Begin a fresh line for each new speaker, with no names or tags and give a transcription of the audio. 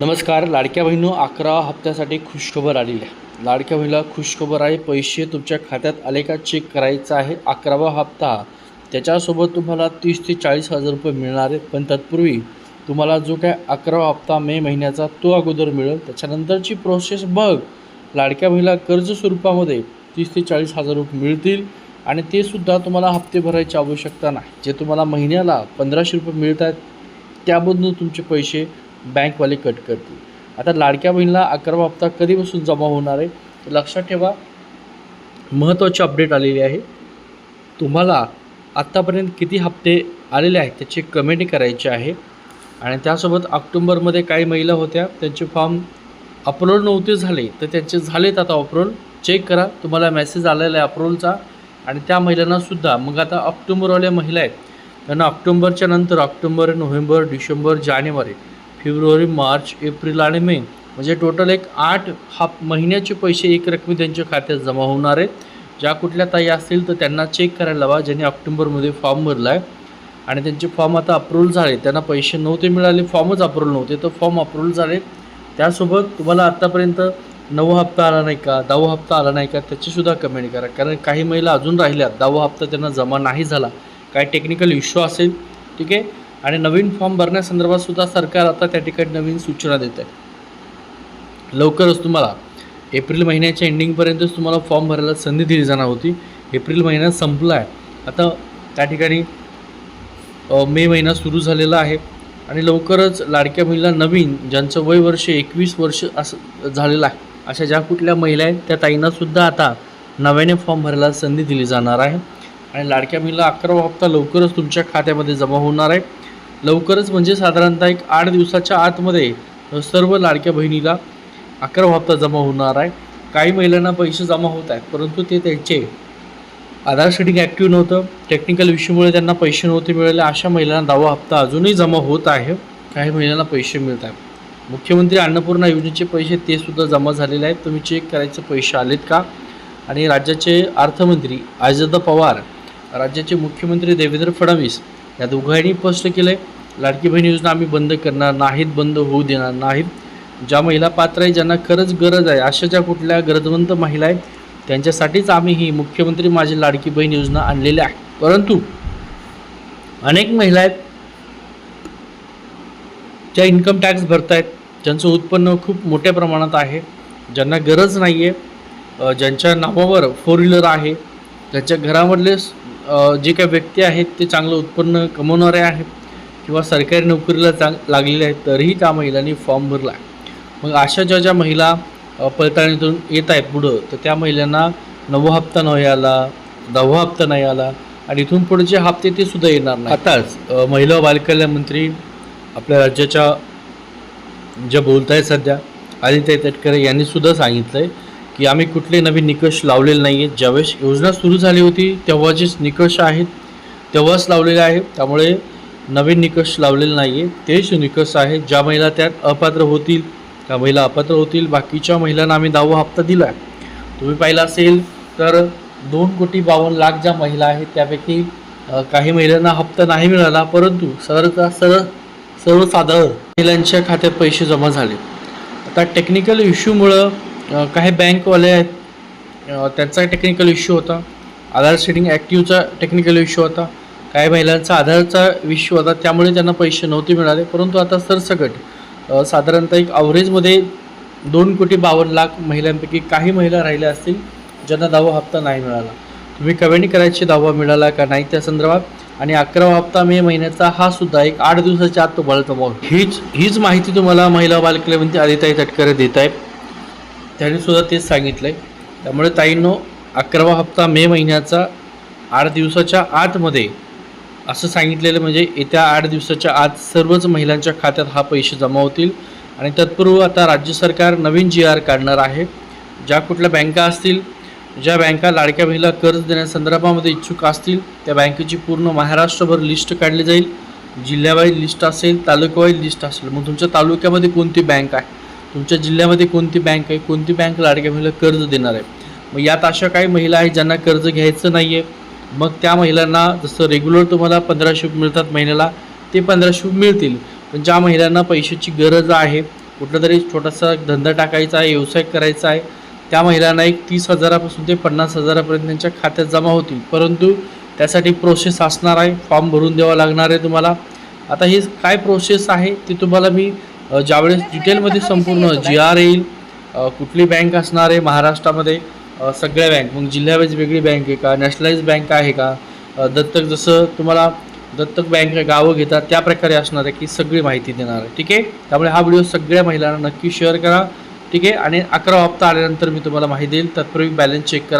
नमस्कार लाडक्या बहिणू अकरा हप्त्यासाठी खुशखबर आलेली आहे. लाडक्या बहिणीला खुशखबर आहे पैसे तुमच्या खात्यात आले का चेक करायचं आहे? अकरावा हप्ता. त्याच्यासोबत तुम्हाला तीस ते चाळीस हजार रुपये मिळणार आहे पण तत्पूर्वी तुम्हाला जो काय अकरावा हप्ता मे महिन्याचा तो अगोदर मिळेल. त्याच्यानंतरची प्रोसेस बघ. लाडक्या बहिणीला कर्ज स्वरूपामध्ये तीस ते चाळीस हजार रुपये मिळतील आणि ते सुद्धा तुम्हाला हप्ते भरायची आवश्यकता नाही. जे तुम्हाला महिन्याला पंधराशे रुपये मिळत आहेत त्यामधून तुमचे पैसे बँकवाले कट करतील. आता लाडक्या बहिणीला अकरावा हप्ता कधीपासून जमा होणार आहे? तर लक्षात ठेवा महत्त्वाची अपडेट आलेली आहे. तुम्हाला आत्तापर्यंत किती हप्ते आलेले आहेत त्याची कमेंट करायची आहे. आणि त्यासोबत ऑक्टोंबरमध्ये काही महिला होत्या त्यांचे फॉर्म अपलोड नव्हते झाले तर त्यांचे झालेत आता अपलोड चेक करा तुम्हाला मेसेज आलेला आहे अप्रूवलचा आणि त्या महिलांनासुद्धा मग आता ऑक्टोंबरवाल्या महिला आहेत त्यांना ऑक्टोंबरच्या नंतर ऑक्टोंबर नोव्हेंबर डिसेंबर जानेवारी फेब्रुवारी मार्च एप्रिल आणि मे. म्हणजे टोटल एक आठ हा महिन्याचे पैसे एक रकमी त्यांच्या खात्यात जमा होणार आहेत. ज्या कुठल्या ताई असतील तर त्यांना चेक करायला हवा ज्यांनी ऑक्टोंबरमध्ये फॉर्म भरला आहे. आणि त्यांचे फॉर्म आता अप्रूव्हल झाले. त्यांना पैसे नव्हते मिळाले फॉर्मच अप्रूव्हल नव्हते. तर फॉर्म अप्रूव्हल झाले. त्यासोबत तुम्हाला आत्तापर्यंत नववा हप्ता आला नाही का दहावा हप्ता आला नाही का त्याचीसुद्धा कमेंट करा. कारण काही महिला अजून राहिल्या दहावा हप्ता त्यांना जमा नाही झाला. काय टेक्निकल इश्यू असेल ठीक आहे? आणि नवीन फॉर्म भरण्यासंदर्भात सुद्धा सरकार आता त्या ठिकाणी नवीन सूचना देत आहे. लवकरच तुम्हाला एप्रिल महिन्याच्या एंडिंगपर्यंतच तुम्हाला फॉर्म भरायला संधी दिली जाणार होती. एप्रिल महिना संपला आहे आता त्या ठिकाणी मे महिना सुरू झालेला आहे आणि लवकरच लाडक्या महिला नवीन ज्यांचं वय वर्ष एकवीस वर्ष असं झालेलं आहे अशा ज्या कुठल्या महिला आहेत त्या ताईंनासुद्धा आता नव्याने फॉर्म भरायला संधी दिली जाणार आहे. आणि लाडक्या महिला अकरावा हप्ता लवकरच तुमच्या खात्यामध्ये जमा होणार आहे. लवकरच म्हणजे साधारणतः एक आठ दिवसाच्या आतमध्ये सर्व लाडक्या बहिणीला अकरावा हप्ता जमा होणार आहे. काही महिलांना पैसे जमा होत आहेत परंतु ते त्यांचे आधार सेटिंग ॲक्टिव्ह नव्हतं. टेक्निकल इश्यूमुळे त्यांना पैसे नव्हते मिळाले. अशा महिलांना दहावा हप्ता अजूनही जमा होत आहे. काही महिलांना पैसे मिळत आहेत. मुख्यमंत्री अन्नपूर्णा योजनेचे पैसे ते सुद्धा जमा झालेले आहेत. तुम्ही चेक करायचे पैसे आलेत का? आणि राज्याचे अर्थमंत्री अजित पवार राज्याचे मुख्यमंत्री देवेंद्र फडणवीस या दोघांनी स्पष्ट केलं आहे लाडकी बहीण योजना आम्ही बंद करणार नाहीत बंद होऊ देणार नाहीत. ज्या महिला पात्र आहे ज्यांना खरंच गरज आहे अशा ज्या कुठल्या गरजवंत महिला आहेत त्यांच्यासाठीच आम्ही ही मुख्यमंत्री माझी लाडकी बहीण योजना आणलेली आहे. परंतु अनेक महिला आहेत ज्या इन्कम टॅक्स भरत आहेत ज्यांचं उत्पन्न खूप मोठ्या प्रमाणात आहे ज्यांना गरज नाही आहे ज्यांच्या नावावर फोर व्हीलर आहे त्याच्या घरामधले जे काही व्यक्ती आहेत ते चांगलं उत्पन्न कमवणारे आहेत किंवा सरकारी नोकरीला चांग लागलेले आहेत तरीही त्या महिलांनी फॉर्म भरला आहे. मग अशा ज्या ज्या महिला पडताळणीतून येत आहेत पुढं तर त्या महिलांना नववा हप्ता नाही आला दहावा हप्ता नाही आला आणि इथून पुढचे हप्ते ते सुद्धा येणार नाही आताच महिला व बालकल्याण मंत्री आपल्या राज्याच्या ज्या बोलत आहेत सध्या आदित्य तटकरे यांनी सुद्धा सांगितलं आहे की आम्ही कुठले नवीन निकष लावलेले नाही आहेत ज्यावेळेस योजना सुरू झाली होती तेव्हाचेच निकष आहेत तेव्हाच लावलेले आहेत. त्यामुळे नवीन निकष लावलेले नाही आहे तेच निकष आहेत ज्या महिला त्यात अपात्र होतील. त्या महिला अपात्र होतील. बाकीच्या महिलांना आम्ही दहावा हप्ता दिला आहे तुम्ही पाहिलं असेल तर दोन कोटी बावन्न लाख ज्या महिला आहेत त्यापैकी काही महिलांना हप्ता नाही मिळाला परंतु सरळ सरळ सर्वसाधारण महिलांच्या खात्यात पैसे जमा झाले. आता टेक्निकल इश्यूमुळं काही बँकवाले आहेत. त्यांचा टेक्निकल इश्यू होता. आधार सेटिंग ॲक्टिव्हचा टेक्निकल इश्यू होता. काही महिलांचा आधारचा इश्यू होता. त्यामुळे त्यांना पैसे नव्हते मिळाले. परंतु आता सरसकट साधारणतः एक अवरेजमध्ये दोन कोटी बावन्न लाख महिलांपैकी काही महिला राहिल्या असतील ज्यांना दहावा हप्ता नाही मिळाला. तुम्ही कमेंट करायची दहावा मिळाला का नाही त्या संदर्भात. आणि अकरावा हप्ता मे महिन्याचा हा सुद्धा एक आठ दिवसाच्या आत तुम्हाला जमा हीच हीच माहिती तुम्हाला महिला बालकल्याणमंत्री आदिताई तटकरे देत आहेत त्यांनी सुद्धा तेच सांगितलं आहे त्यामुळे ताईंनो अकरावा हप्ता मे महिन्याचा आठ दिवसाच्या आतमध्ये असं सांगितलेलं म्हणजे येत्या आठ दिवसाच्या आत सर्वच महिलांच्या खात्यात हा पैसे जमा होतील आणि तत्पूर्व आता राज्य सरकार नवीन जी आर काढणार आहे. ज्या कुठल्या बँका असतील ज्या बँका लाडक्या महिला कर्ज देण्यासंदर्भामध्ये इच्छुक असतील त्या बँकेची पूर्ण महाराष्ट्रभर लिस्ट काढली जाईल. जिल्ह्यावाईज लिस्ट असेल तालुकावाईज लिस्ट असेल मग तुमच्या तालुक्यामध्ये कोणती बँक आहे? तुमच्या जिल्ह्यामध्ये कोणती बँक आहे? कोणती बँक लाडक्या महिला कर्ज देणार आहे? मग यात अशा काही महिला आहेत ज्यांना कर्ज घ्यायचं नाही आहे मग त्या महिलांना जसं रेग्युलर तुम्हाला पंधराशे मिळतात महिन्याला ते पंधराशे मिळतील. पण ज्या महिलांना पैशाची गरज आहे कुठला तरी छोटासा धंदा टाकायचा आहे व्यवसाय करायचा आहे त्या महिलांना एक तीस हजारापासून ते पन्नास हजारापर्यंत त्यांच्या खात्यात जमा होतील. परंतु त्यासाठी प्रोसेस असणार आहे फॉर्म भरून द्यावा लागणार आहे तुम्हाला. आता ही काय प्रोसेस आहे ती तुम्हाला मी ज्यावेळेस डिटेलमध्ये संपूर्ण जी आर येईल कुठली बँक असणार आहे महाराष्ट्रामध्ये सगळ्या बँक मग जिल्ह्यावाईज वेगळी बँक आहे का नॅशनलाइज बँक आहे का दत्तक जसं तुम्हाला दत्तक बँक गावं घेतात त्या प्रकारे असणार आहे की सगळी माहिती देणार आहे ठीक आहे? त्यामुळे हा व्हिडिओ सगळ्या महिलांना नक्की शेअर करा ठीक आहे? आणि अकरा हप्ता आल्यानंतर मी तुम्हाला माहिती देईल तत्पूर्वी बॅलन्स चेक करा.